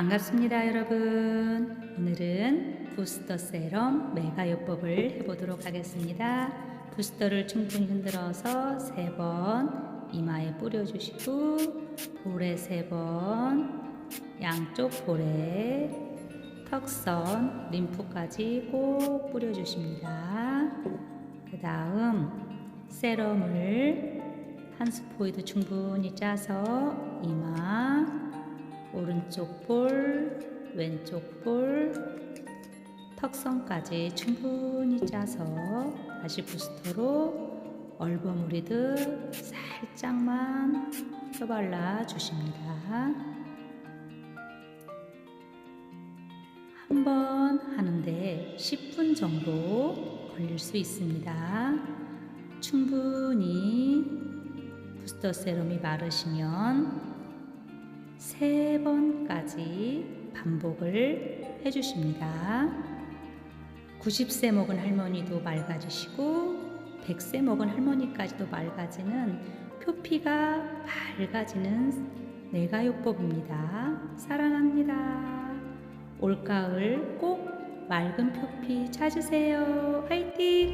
반갑습니다, 여러분. 오늘은 부스터 세럼 메가요법을 해보도록 하겠습니다. 부스터를 충분히 흔들어서 세 번 이마에 뿌려주시고 볼에 세 번, 양쪽 볼에 턱선, 림프까지 꼭 뿌려주십니다. 그 다음 세럼을 한 스포이드 충분히 짜서 이마, 오른쪽 볼, 왼쪽 볼, 턱선까지 충분히 짜서 다시 부스터로 얼버무리듯 살짝만 펴발라 주십니다. 한 번 하는데 10분 정도 걸릴 수 있습니다. 충분히 부스터 세럼이 마르시면 세 번까지 반복을 해주십니다. 90세 먹은 할머니도 맑아지시고 100세 먹은 할머니까지도 맑아지는 표피가 밝아지는 내가요법입니다. 사랑합니다. 올가을 꼭 맑은 표피 찾으세요. 화이팅!